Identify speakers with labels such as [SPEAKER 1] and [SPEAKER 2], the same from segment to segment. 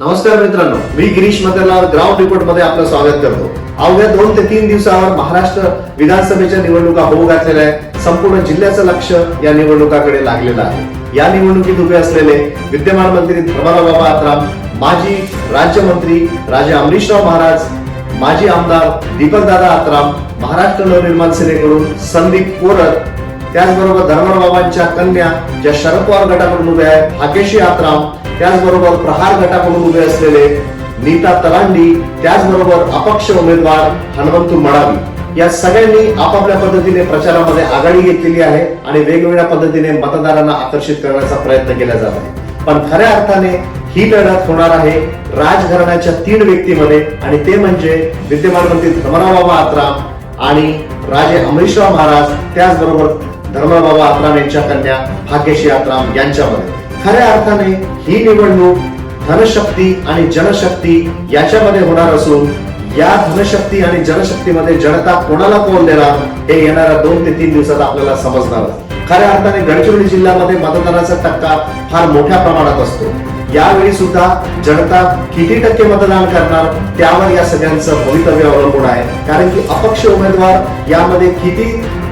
[SPEAKER 1] नमस्कार मित्रांनो मी गिरीश मदरलाल ग्राउंड रिपोर्टमध्ये आपलं स्वागत करतो. अवघ्या दोन ते तीन दिवसावर महाराष्ट्र विधानसभेच्या निवडणुका होऊ घातलेल्या आहे संपूर्ण जिल्ह्याचं लक्ष या निवडणुकाकडे लागलेलं आहे. या निवडणुकीत उभे असलेले विद्यमान मंत्री धर्माराव बाबा आत्राम माजी राज्यमंत्री राजे अमरीशराव महाराज माजी आमदार दीपकदादा आत्राम महाराष्ट्र नवनिर्माण सेनेकडून संदीप कोरत त्याचबरोबर धर्मराव बाबांच्या कन्या ज्या शरद पवार गटाकडून उभे आहेत भाग्यश्री आत्राम त्याचबरोबर प्रहार गटाकडून उभे असलेले नीता तलांडी त्याचबरोबर अपक्ष उमेदवार हनुमंत मडावी. या सगळ्यांनी आपापल्या पद्धतीने प्रचारामध्ये आघाडी घेतलेली आहे आणि वेगवेगळ्या पद्धतीने मतदारांना आकर्षित करण्याचा प्रयत्न केला जात आहे. पण खऱ्या अर्थाने ही लढत होणार आहे राजघराण्याच्या तीन व्यक्तीमध्ये आणि ते म्हणजे विद्यमान मंत्री धर्मराव बाबा आत्राम आणि राजे अमरीशराव महाराज त्याचबरोबर धर्मराव बाबा आत्राम यांच्या कन्या भाग्यश्री आत्राम यांच्यामध्ये. खऱ्या अर्थाने ही निवडणूक धनशक्ती आणि जनशक्ती याच्यामध्ये होणार असून या धनशक्ती आणि जनशक्तीमध्ये जनता कोणाला कोण देणार हे येणाऱ्या दोन ते तीन दिवसात आपल्याला समजणार. खऱ्या अर्थाने गडचिरोली जिल्ह्यामध्ये मतदानाचा टक्का फार मोठ्या प्रमाणात असतो. यावेळी सुद्धा जनता किती टक्के मतदान करणार त्यावर या सगळ्यांचं भवितव्य अवलंबून आहे. कारण की अपक्ष उमेदवार यामध्ये किती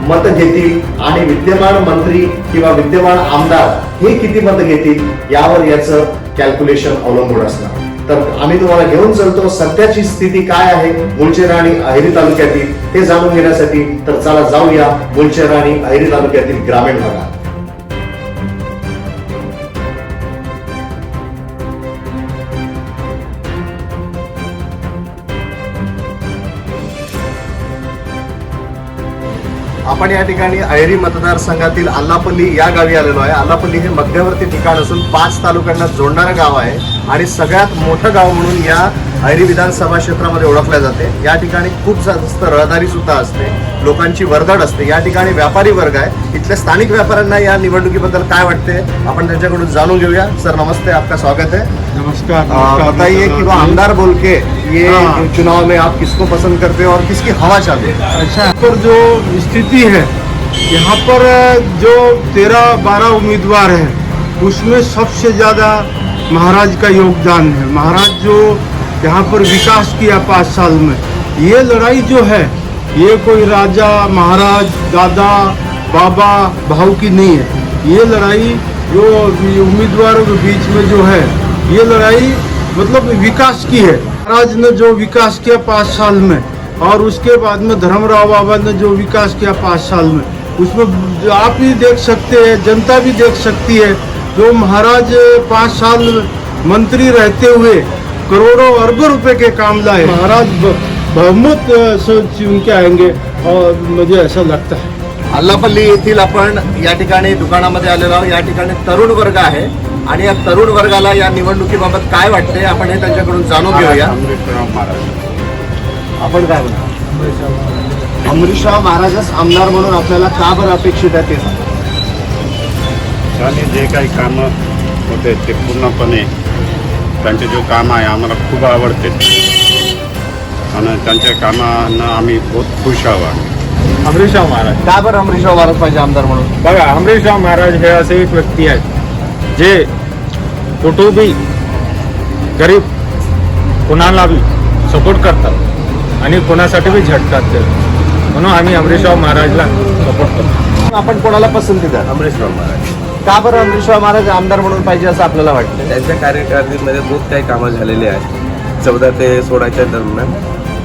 [SPEAKER 1] मत घेतील आणि विद्यमान मंत्री किंवा विद्यमान आमदार हे किती मत घेतील यावर याचं कॅल्क्युलेशन अवलंबून असणार. तर आम्ही तुम्हाला घेऊन चलतो. सध्याची स्थिती काय आहे? मुलचेर आणि अहेरी तालुक्यातील हे जाणून घेण्यासाठी तर चला जाऊया मुलचेर आणि अहेरी तालुक्यातील ग्रामीण भागात. आपण या ठिकाणी अहेरी मतदारसंघातील आल्लापल्ली या गावी आलेलो आहे. आल्लापल्ली हे मध्यवर्ती ठिकाण असून पाच तालुक्यांना जोडणारं गाव आहे आणि सगळ्यात मोठं गाव म्हणून या अहेरी विधानसभा क्षेत्रामध्ये ओळखल्या जाते. या ठिकाणी खूप जास्त रहदारी सुद्धा असते. लोकांची वर्दळ असते. या ठिकाणी व्यापारी वर्ग आहे. इथल्या स्थानिक व्यापाऱ्यांना या निवडणुकीबद्दल काय वाटते आपण त्यांच्याकडून जाणून घेऊया. सर नमस्ते आपका स्वागत है
[SPEAKER 2] नमस्कार
[SPEAKER 1] बताइए। कि वो आमदार बोल के ये
[SPEAKER 2] हाँ।
[SPEAKER 1] चुनाव में आप किसको पसंद करते हो और किसकी हवा चाहते है?
[SPEAKER 2] अच्छा यहाँ पर जो स्थिति है यहाँ पर जो तेरह बारह उम्मीदवार हैं उसमें सबसे ज़्यादा महाराज का योगदान है। महाराज जो यहाँ पर विकास किया पाँच साल में ये लड़ाई जो है ये कोई राजा महाराज दादा बाबा भाव की नहीं है। ये लड़ाई जो उम्मीदवारों के बीच में जो है ये लड़ाई मतलब विकास की है। महाराज ने जो विकास किया पाँच साल में और उसके बाद में धर्मराव बाबा ने जो विकास किया पाँच साल में। उसमें आप भी देख सकते हैं जनता भी देख सकती है जो महाराज पाँच साल मंत्री रहते हुए करोड़ों अरबों रुपए के काम लाए। महाराज बहुमत अ, से चुन के आएँगे और मुझे ऐसा लगता है।
[SPEAKER 1] अल्लापल्ली येथील आपण या ठिकाणी दुकानामध्ये आलेलो आहोत. या ठिकाणी तरुण वर्ग आहे. आणि या तरुण वर्गाला या निवडणुकीबाबत काय वाटते आपण हे त्यांच्याकडून जाणून घेऊया. आपण काय म्हणतो अमरीशराव महाराजच आमदार म्हणून आपल्याला का बरं अपेक्षित आहे ते
[SPEAKER 3] आणि जे काही कामं होते ते पूर्णपणे त्यांचे जो काम आहे आम्हाला खूप आवडते. आणि त्यांच्या कामांना आम्ही बहुत खुश आहोत.
[SPEAKER 4] अमरीशराव महाराज.
[SPEAKER 1] का बरं अमरीशराव महाराज पाहिजे आमदार म्हणून?
[SPEAKER 4] बघा अमरीशराव महाराज हे असे एक व्यक्ती आहेत जे कुठेही गरीब कुणाला बी सपोर्ट करतात आणि कोणासाठी बी झटतात ते. म्हणून आम्ही अमरीशराव महाराजला सपोर्ट करतो.
[SPEAKER 1] आपण कोणाला पसंती द्या
[SPEAKER 5] अमरेशराव महाराज.
[SPEAKER 1] का बरं अमरीशराव महाराज आमदार म्हणून पाहिजे असं आपल्याला वाटतं?
[SPEAKER 5] त्यांच्या कार्यकारिणीमध्ये बहुत काही कामं झालेली आहेत. चौदा ते सोळाच्या दरम्यान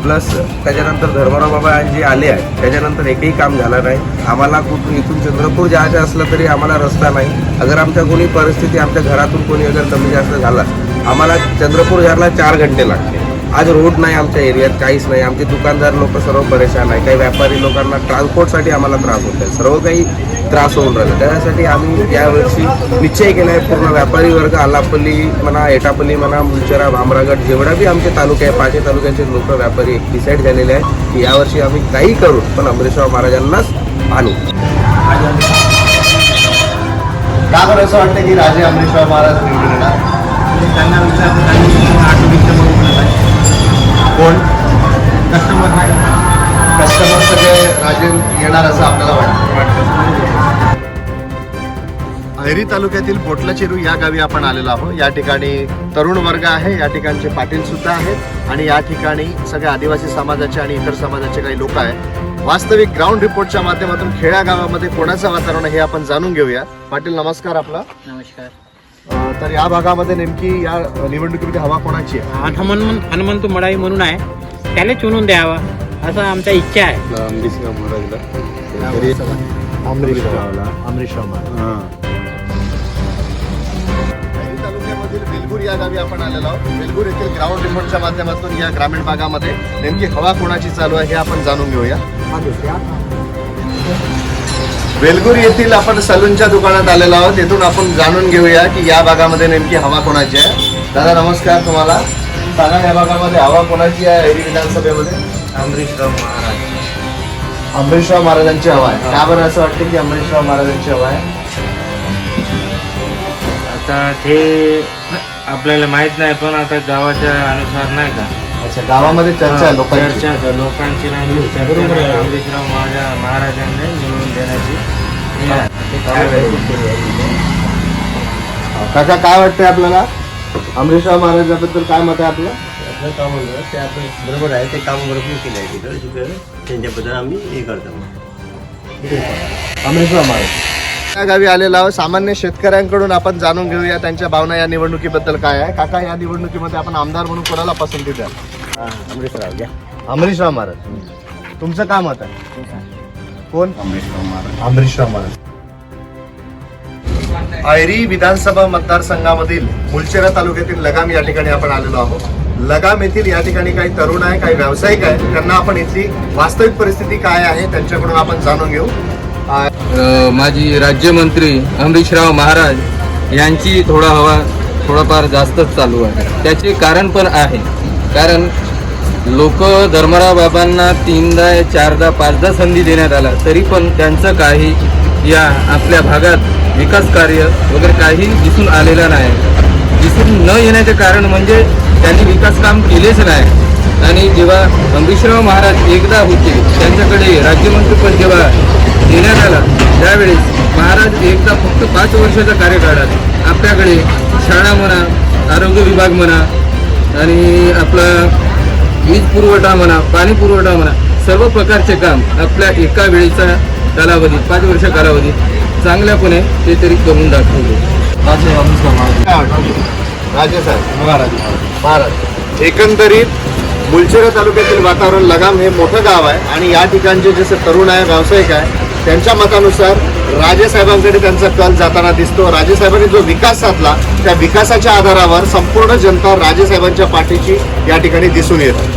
[SPEAKER 5] प्लस त्याच्यानंतर धर्मराव बाबा जे आले आहेत त्याच्यानंतर एकही काम झालं नाही. आम्हाला कुठून इथून चंद्रपूर जायचं असलं तरी आम्हाला रस्ता नाही. अगर आमच्या कोणी परिस्थिती आमच्या घरातून कोणी अगर कमी जास्त झाला आम्हाला चंद्रपूर जायला चार घंटे लागते. आज रोड नाही आमच्या एरियात काहीच नाही. आमचे दुकानदार लोक सर्व परेशान आहे काही व्यापारी लोकांना ट्रान्सपोर्टसाठी आम्हाला त्रास होत आहे. सर्व काही त्रास होऊन राहिला. त्यासाठी आम्ही यावर्षी निश्चय केला आहे पूर्ण व्यापारी वर्ग आलापल्ली म्हणा एटापल्ली म्हणा मुलचरा भामरागड जेवढा बी आमचे तालुके आहे पाचही तालुक्याचे लोक व्यापारी डिसाईड झालेले आहे की यावर्षी आम्ही काही करू पण अमरेश्वर महाराजांनाच आणू.
[SPEAKER 1] का बरं असं वाटतं की राजे अमरेश्वर महाराज निवडून येणार
[SPEAKER 4] त्यांना विचारतो
[SPEAKER 1] कोण? कस्टमर सगळे राजे येणार असं आपल्याला वाटतं. ऐरी तालुक्यातील पोटलाचेरू या गावी आपण आलेलो आहोत. या ठिकाणी तरुण वर्ग आहे या ठिकाणचे पाटील सुद्धा आहेत आणि या ठिकाणी सगळ्या आदिवासी समाजाचे आणि इतर समाजाचे काही लोक आहेत. वास्तविक ग्राउंड रिपोर्टच्या माध्यमातून खेड्या गावामध्ये कोणाचं वातावरण आहे हे आपण जाणून घेऊया. पाटील नमस्कार आपला.
[SPEAKER 6] नमस्कार.
[SPEAKER 1] तर या भागामध्ये नेमकी या निवडणुकीमध्ये हवा कोणाची आहे?
[SPEAKER 6] हनुमंत हनुमंत मडाई म्हणून आहे. त्याला चुनून द्यावा. असं आमचा इच्छा आहे.
[SPEAKER 1] अमरीश अमरीश तालुक्यामधील वेलगूर या गावी आपण आलेलो आहोत. येथील ग्राउंड रिपोर्टच्या माध्यमातून या ग्रामीण भागामध्ये नेमकी हवा कोणाची चालू आहे हे आपण जाणून घेऊया. वेलगूर येथील आपण सलूनच्या दुकानात आलेलो आहोत. येथून आपण जाणून घेऊया की या भागामध्ये नेमकी हवा कोणाची आहे. दादा नमस्कार तुम्हाला. सांगा या भागामध्ये हवा कोणाची आहे? विधानसभेमध्ये?
[SPEAKER 5] अमरीशराव महाराज.
[SPEAKER 1] अमरीशराव महाराजांची हवा आहे. का बरं असं वाटतं की अमरीशराव महाराजांची हवा आहे?
[SPEAKER 7] आता ते आपल्याला माहीत नाही पण आता गावाच्या अनुसार नाही का?
[SPEAKER 1] अच्छा गावामध्ये चर्चा आहे लोकांची.
[SPEAKER 7] चर्चा लोकांची नाही चर्चा नाही. अमरीशराव महाराज महाराजांनी निवडून देण्याची. हे. आहे.
[SPEAKER 1] काका काय वाटतंय आपल्याला? अमरीशराव महाराजांबद्दल काय मत आहे आपलं?
[SPEAKER 8] आपलं काम होतं ते आपण बरोबर आहे ते काम बरोबर केलं आहे तिथं तिथं त्यांच्याबद्दल आम्ही हे करतो.
[SPEAKER 1] अमरीशराव महाराज या गावी आलेलो आहोत. सामान्य शेतकऱ्यांकडून आपण जाणून घेऊया त्यांच्या भावना या निवडणुकीबद्दल काय आहे. काका या निवडणुकीमध्ये आपण आमदार म्हणून कोणाला पसंती द्याल?
[SPEAKER 8] अमृतराव घ्या.
[SPEAKER 1] अमरीशराव महाराज तुमचं काय मत आहे कोण? अमरीशराव महाराज अमरीशराव महाराज आयरी विधानसभा मतदारसंघामधील मुलचेरा तालुक्यातील लगाम या ठिकाणी आपण आलेलो आहोत. लगाम येथील या ठिकाणी काही तरुण आहे काही व्यावसायिक आहे त्यांना आपण इथली वास्तविक परिस्थिती काय आहे त्यांच्याकडून आपण जाणून घेऊ.
[SPEAKER 9] माझी माजी राज्यमंत्री अमरीशराव महाराज यांची थोडा हवा थोडाफार जास्तच चालू आहे. त्याचे कारण पण आहे. कारण लोक धर्मराव बाबांना तीनदा चारदा पाचदा संधी देण्यात आला तरी पण त्यांचं काही या आपल्या भागात विकास कार्य वगैरे काही दिसून आलेलं नाही. दिसून न येण्याचे कारण म्हणजे त्यांनी विकास काम केलेच नाही. आणि जेव्हा अमरीशराव महाराज एकदा होते त्यांच्याकडे राज्यमंत्रीपद जेव्हा देण्यात आला त्यावेळेस महाराज एकदा फक्त पाच वर्षाच्या कार्यकाळात आपल्याकडे शाळा म्हणा आरोग्य विभाग म्हणा आणि आपला वीज पुरवठा म्हणा पाणी पुरवठा म्हणा सर्व प्रकारचे काम आपल्या एका वेळेचा कालावधीत पाच वर्ष कालावधीत चांगल्यापणे ते तरी करून दाखवले?
[SPEAKER 1] राजे साहेब. महाराज. एकंदरीत मुलचेरा तालुक्यातील वातावरण लगाम हे मोठं गाव आहे आणि या ठिकाणचे जसे तरुण आहे व्यावसायिक आहे त्यांच्या मतानुसार राजेसाहेबांकडे त्यांचा कल जाताना दिसतो. राजेसाहेबांनी जो विकास साधला त्या विकासाच्या आधारावर संपूर्ण जनता राजेसाहेबांच्या पाठीची या ठिकाणी दिसून येते.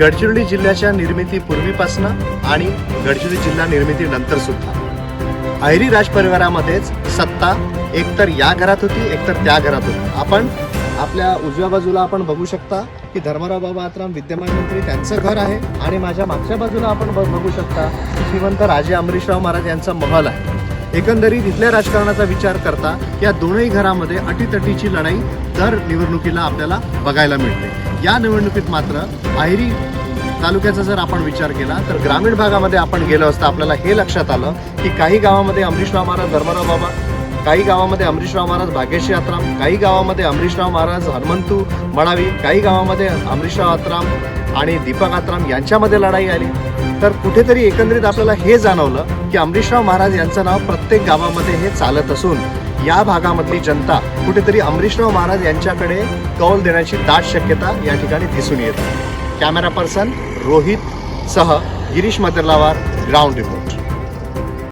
[SPEAKER 1] गडचिरोली जिल्ह्याच्या निर्मितीपूर्वीपासनं आणि गडचिरोली जिल्हा निर्मितीनंतर सुद्धा अहिरी राजपरिवारामध्येच सत्ता एकतर या घरात होती एकतर त्या घरात होती. आपण आपल्या उजव्या बाजूला आपण बघू शकता की धर्मराव बाबा आत्राम विद्यमान मंत्री त्यांचं घर आहे आणि माझ्या मागच्या बाजूला आपण बघू शकता श्रीमंत राजे अमरीशराव महाराज यांचा महल आहे. एकंदरीत इथल्या राजकारणाचा विचार करता या दोनही घरामध्ये अटीतटीची लढाई दर निवडणुकीला आपल्याला बघायला मिळते. या निवडणुकीत मात्र आयरी तालुक्याचा जर आपण विचार केला तर ग्रामीण भागामध्ये आपण गेलो असता आपल्याला हे लक्षात आलं की काही गावामध्ये अमरीशराव महाराज धर्मराव बाबा काही गावामध्ये अमरीशराव महाराज भाग्यश्री आत्राम काही गावामध्ये अमरीशराव महाराज हनुमंतू मडावी काही गावामध्ये अमरीशराव आत्राम आणि दीपक आत्राम यांच्यामध्ये लढाई आली. तर कुठेतरी एकंदरीत आपल्याला हे जाणवलं की अमरीशराव महाराज यांचं नाव प्रत्येक गावामध्ये हे चालत असून या भागामधली जनता कुठेतरी अमरीशराव महाराज यांच्याकडे कौल देण्याची दाट शक्यता या ठिकाणी दिसून येते. कॅमेरा पर्सन रोहित सह गिरीश मदरलावार ग्राउंड रिपोर्ट.